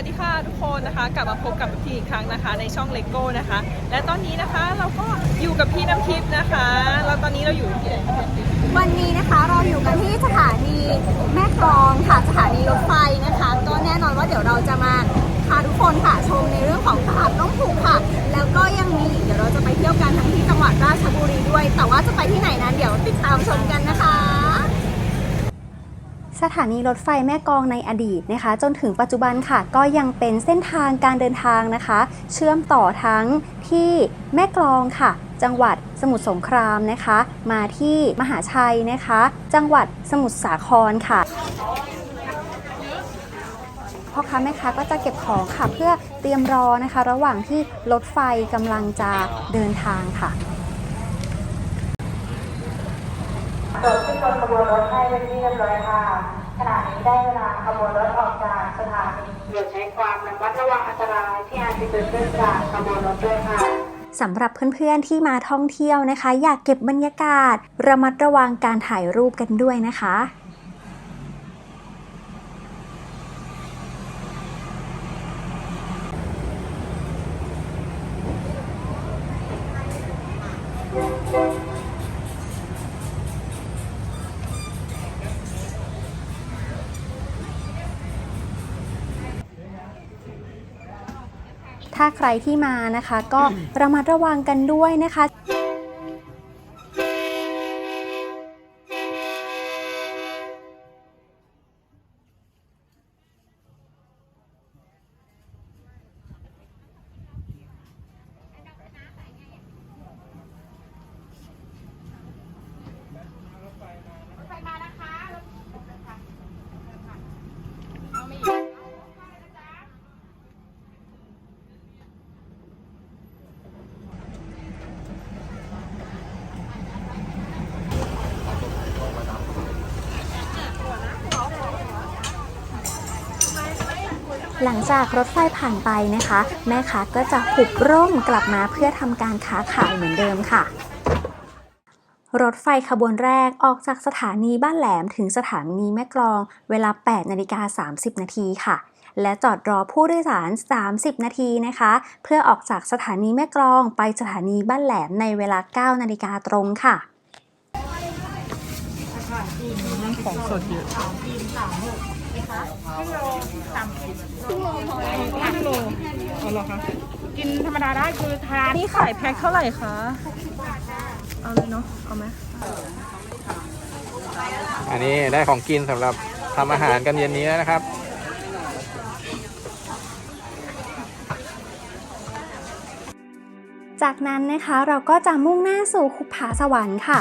วัสดีค่ะทุกคนนะคะ กลับมาพบกับพี่อีกครั้งนะคะ ในช่องเลโก้นะคะ และตอนนี้นะคะเราก็อยู่กับพี่น้ำทิพย์นะคะแล้วตอนนี้เราอยู่ที่ไหนคะวันนี้นะคะเราอยู่กันที่สถานีแม่กลองค่ะสถานีรถไฟนะคะ ก็แน่นอนว่าเดี๋ยวเราจะมาพาทุกคนค่ะชมในเรื่องของตลาดน้องผูกค่ะ แล้วก็ยังมีเดี๋ยวเราจะไปเที่ยวกันทั้งที่จังหวัดราชบุรีด้วย แต่ว่าจะไปที่ไหนนั้นเดี๋ยวติดตามชมกันนะคะ สถานีรถไฟแม่กองในอดีตนะคะ จนถึงปัจจุบันค่ะ ก็ยังเป็นเส้นทางการเดินทางนะคะ เชื่อมต่อทั้งที่แม่กลองค่ะ จังหวัดสมุทรสงครามนะคะ มาที่มหาชัยนะคะ จังหวัดสมุทรสาครค่ะพ่อค้าแม่ค้าก็จะเก็บของค่ะเพื่อเตรียมรอนะคะ ระหว่างที่รถไฟกำลังจะเดินทางค่ะ โดดขึ้นรถขบวนรถให้เป็นที่เรียบร้อยค่ะ ขณะนี้ได้เวลาขบวนรถออกจากสถานีโปรดใช้ความระมัดระวังอันตรายที่อาจจะเกิดขึ้นจากขบวนรถด้วยค่ะสำหรับเพื่อนๆที่มาท่องเที่ยวนะคะ อยากเก็บบรรยากาศ ระมัดระวังการถ่ายรูปกันด้วยนะคะ ถ้าใครที่มานะคะ ก็ระมัดระวังกันด้วยนะคะ หลังจากรถไฟผ่านไปนะคะ แม่ค้าก็จะหุบร่มกลับมาเพื่อทำการค้าขายเหมือนเดิมค่ะ รถไฟขบวนแรกออกจากสถานีบ้านแหลมถึงสถานีแม่กลอง เวลา 8นาฬิกา30 นาทีค่ะ และจอดรอผู้โดยสาร 30 นาทีนะคะ เพื่อออกจากสถานีแม่กลองไปสถานีบ้านแหลมในเวลา 9 นาฬิกาตรงค่ะของสดเยอะครึ่ งโลเอาเหรอคะ กินธรรมดาได้คือทานนี่ขายแพ็คเท่าไหร่คะเอาเลยเนาะ เอาไหมอันนี้ได้ของกินสำหรับทำอาหารกันเย็นนี้แล้วนะครับ จากนั้นนะคะเราก็จะมุ่งหน้าสู่คุผาสวรรค์ค่ะ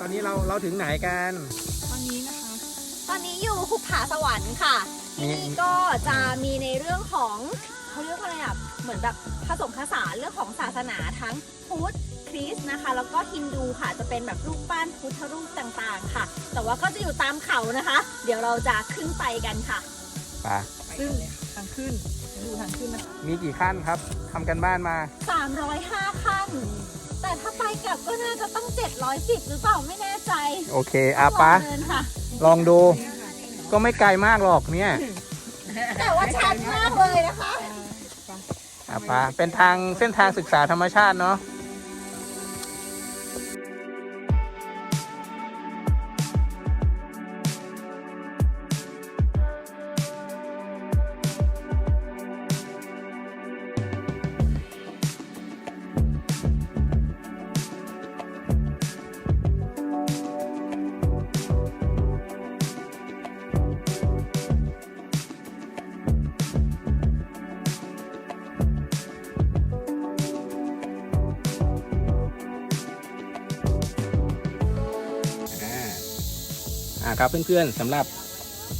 ตอนนี้เราเราถึงไหนกัน ตอนนี้นะคะ ตอนนี้อยู่คุผาสวรรค์ค่ะมีที่นี่ก็จะมีในเรื่องของเขาเรียกว่าอะไรอะเหมือนแบบผสมผสานเรื่องของศาสนาทั้งพุทธคริสต์นะคะ แล้วก็ฮินดูค่ะจะเป็นแบบรูปปั้นพุทธรูปต่างๆ ค่ะ แต่ว่าก็จะอยู่ตามเขานะคะ เดี๋ยวเราจะขึ้นไปกันค่ะปลาซึ่งทางขึ้นดูทางขึ้นนะคะมีกี่ขั้นครับทำกันบ้านมา 305 ขั้น แต่ถ้าไปกลับก็น่าจะต้อง 710 หรือเปล่าไม่แน่ใจโอเคอาปะลงเดินค่ะ ลองดู ก็ไม่ไกลมากหรอกเนี่ยแต่ว่าชันมากเลยนะคะอาปะเป็นทางเส้นทางศึกษาธรรมชาติเนาะ ครับเพื่อนๆสำหรับ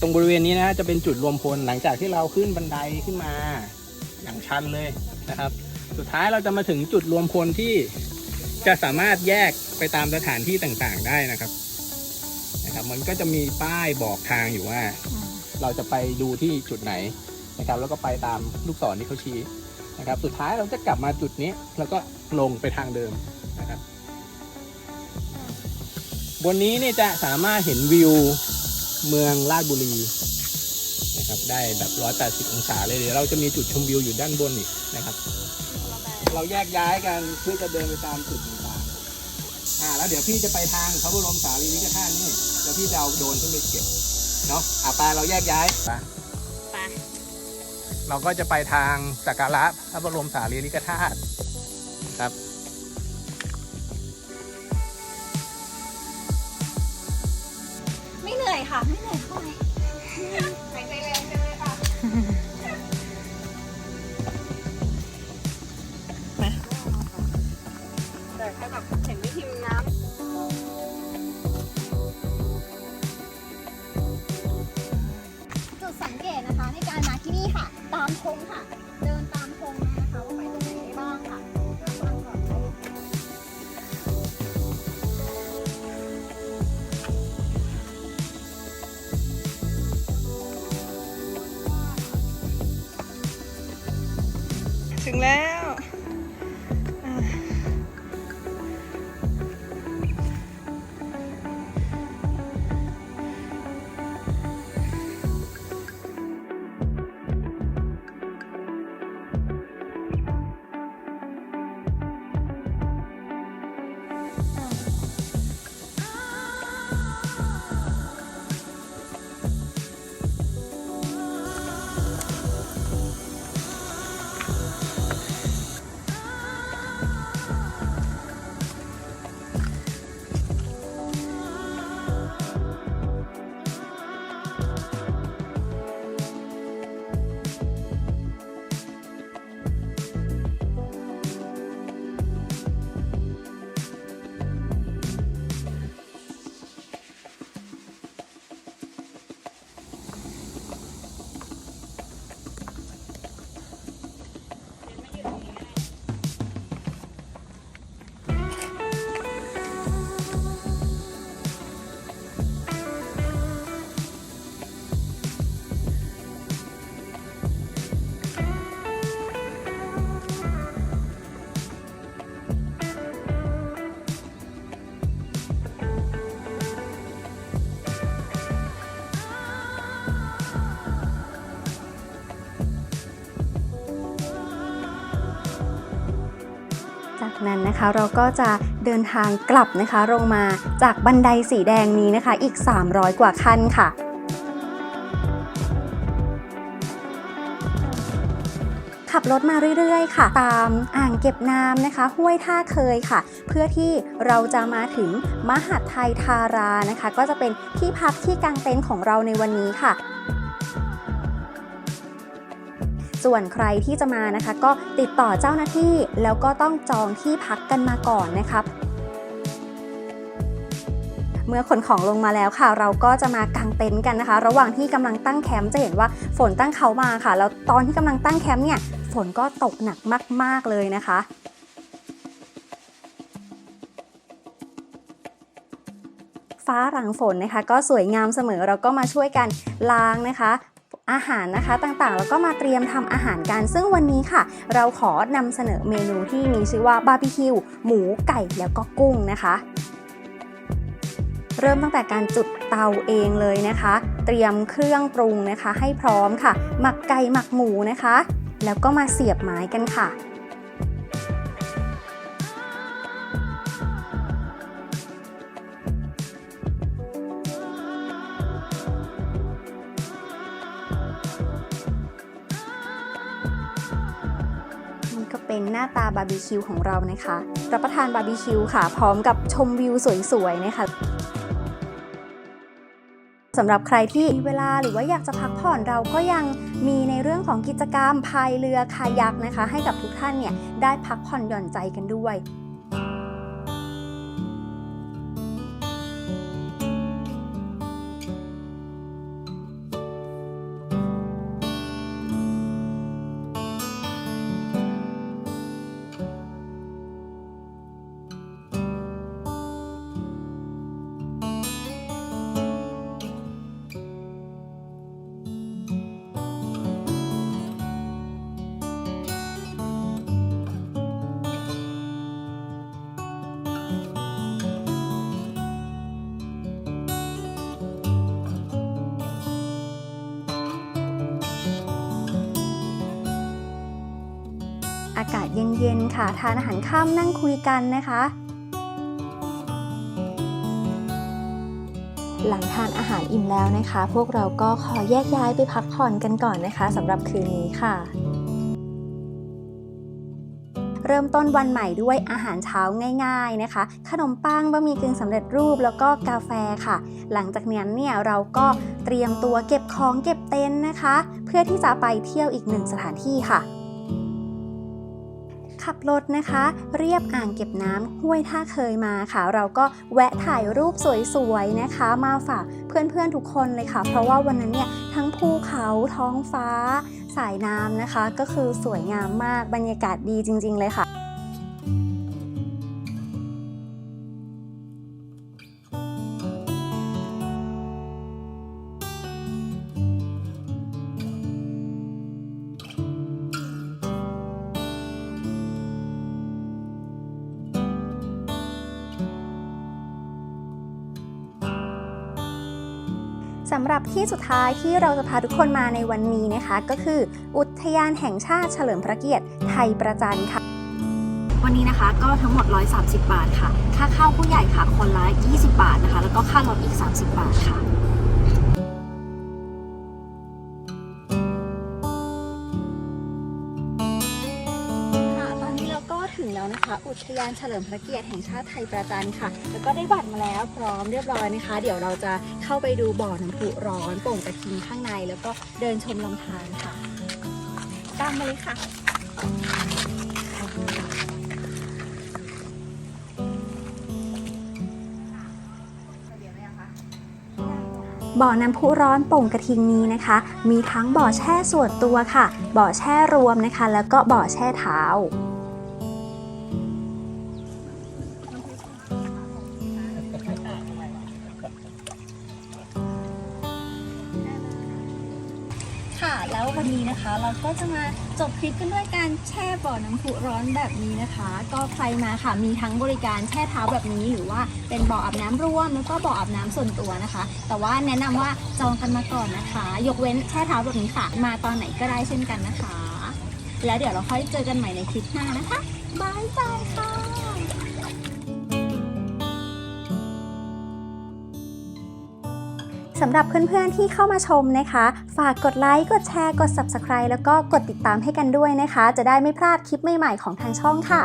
ตรงบริเวณนี้นะจะเป็นจุดรวมพลหลังจากที่เราขึ้นบันไดขึ้นมาอย่างชันเลยนะครับ สุดท้ายเราจะมาถึงจุดรวมพลที่จะสามารถแยกไปตามสถานที่ต่างๆได้นะครับนะครับ มันก็จะมีป้ายบอกทางอยู่ว่า เราจะไปดูที่จุดไหนนะครับ แล้วก็ไปตามลูกศรที่เขาชี้นะครับ สุดท้ายเราจะกลับมาจุดนี้ แล้วก็ลงไปทางเดิมนะครับ บนนี้เนี่ยจะสามารถเห็นวิวเมืองราชบุรีนะครับได้แบบ 180 องศาเลยเดี๋ยวเราจะมีจุดชมวิวอยู่ด้านบนอีกนะครับ เราแยกย้ายกันเพื่อจะเดินไปตามจุดต่างๆอ่าแล้วเดี๋ยวพี่จะไปทางพระบรมสารีริกธาตุนี่แล้วพี่จะเอาโดรนขึ้นไปเก็บเนาะอะไปเราแยกย้ายไปเราก็จะไปทางสักการะพระบรมสารีริกธาตุครับ ค่ะ ไม่เหนื่อยเท่าไหร่หายใจแรงจังเลยค่ะแต่แค่แบบเห็นวิธีน้จุดสังเกตนะคะในการมาที่นี่ค่ะ ตามธงค่ะ ถึงแล้ว นะคะ เราก็จะเดินทางกลับนะคะลงมาจากบันไดสีแดงนี้นะคะ อีก 300 กว่าขั้นค่ะขับรถมาเรื่อยๆ ค่ะ ตามอ่างเก็บน้ำนะคะ ห้วยท่าเคยค่ะ เพื่อที่เราจะมาถึงมหาดไทยทารานะคะ ก็จะเป็นที่พักที่กางเต็นท์ของเราในวันนี้ค่ะ ส่วนใครที่จะมานะคะ ก็ติดต่อเจ้าหน้าที่แล้วก็ต้องจองที่พักกันมาก่อนนะคะเมื่อขนของลงมาแล้วค่ะ เราก็จะมากางเต็นท์กันนะคะ ระหว่างที่กำลังตั้งแคมป์จะเห็นว่าฝนตั้งเขามาค่ะ แล้วตอนที่กำลังตั้งแคมป์เนี่ยฝนก็ตกหนักมาก ๆเลยนะคะฟ้าหลังฝนนะคะ ก็สวยงามเสมอเราก็มาช่วยกันล้างนะคะ อาหารนะคะต่างๆ แล้วก็มาเตรียมทำอาหารกัน ซึ่งวันนี้ค่ะ เราขอนำเสนอเมนูที่มีชื่อว่าบาร์บีคิวหมูไก่แล้วก็กุ้งนะคะ เริ่มตั้งแต่การจุดเตาเองเลยนะคะ เตรียมเครื่องปรุงนะคะ ให้พร้อมค่ะ หมักไก่หมักหมูนะคะ แล้วก็มาเสียบไม้กันค่ะ ก็เป็นหน้าตาบาร์บีคิวของเรานะคะ รับประทานบาร์บีคิวค่ะ พร้อมกับชมวิวสวยๆนะคะสำหรับใครที่มีเวลาหรือว่าอยากจะพักผ่อนเราก็ยังมีในเรื่องของกิจกรรมพายเรือคายักนะคะ ให้กับทุกท่านเนี่ยได้พักผ่อนหย่อนใจกันด้วยากาศเย็นๆค่ะ ทานอาหารค่ำนั่งคุยกันนะคะ หลังทานอาหารอิ่มแล้วนะคะ พวกเราก็ขอแยกย้ายไปพักผ่อนกันก่อนนะคะสำหรับคืนนี้ค่ะเริ่มต้นวันใหม่ด้วยอาหารเช้าง่ายๆนะคะ ขนมปังบะหมี่กึ่งสำเร็จรูปแล้วก็กาแฟค่ะ หลังจากนั้นเนี่ยเราก็เตรียมตัวเก็บของเก็บเต็นท์นะคะ เพื่อที่จะไปเที่ยวอีกหนึ่งสถานที่ค่ะ ขับรถนะคะ เรียบอ่างเก็บน้ำห้วยท่าเคยมาค่ะ เราก็แวะถ่ายรูปสวยๆนะคะ มาฝากเพื่อนๆทุกคนเลยค่ะ เพราะว่าวันนั้นเนี่ยทั้งภูเขาท้องฟ้า สายน้ำนะคะ ก็คือสวยงามมากบรรยากาศดีจริง ๆ เลยค่ะ สำหรับที่สุดท้ายที่เราจะพาทุกคนมาในวันนี้นะคะ ก็คือ อุทยานแห่งชาติเฉลิมพระเกียรติไทยประจันค่ะ วันนี้นะคะก็ทั้งหมด 130 บาทค่ะ ค่าเข้าผู้ใหญ่ค่ะคนละ20 บาทนะคะ แล้วก็ค่ารถอีก 30 บาทค่ะค่ะ อุทยานเฉลิมพระเกียรติแห่งชาติไทยประจันค่ะ แล้วก็ได้บัตรมาแล้วพร้อมเรียบร้อยนะคะ เดี๋ยวเราจะเข้าไปดูบ่อน้ำพุร้อนโป่งกระทิงข้างใน แล้วก็เดินชมลำธารค่ะ ตามมาเลยค่ะบ่อน้ำพุร้อนโป่งกระทิงนี้นะคะ มีทั้งบ่อแช่ส่วนตัวค่ะ บ่อแช่รวมนะคะ แล้วก็บ่อแช่เท้า วันนี้นะคะ เราก็จะมาจบคลิปกันด้วยการแช่บ่อน้ำพุร้อนแบบนี้นะคะ ก็ใครมาค่ะมีทั้งบริการแช่เท้าแบบนี้ หรือว่าเป็นบ่ออาบน้ำร่วมแล้วก็บ่ออาบน้ำส่วนตัวนะคะ แต่ว่าแนะนำว่าจองกันมาก่อนนะคะ ยกเว้นแช่เท้าแบบนี้ค่ะ มาตอนไหนก็ได้เช่นกันนะคะ แล้วเดี๋ยวเราค่อยเจอกันใหม่ในคลิปหน้านะคะบายบายค่ะ สำหรับเพื่อนๆที่เข้ามาชมนะคะ ฝากกดไลค์กดแชร์กด Subscribe แล้วก็กดติดตามให้กันด้วยนะคะ จะได้ไม่พลาดคลิปใหม่ๆของทางช่องค่ะ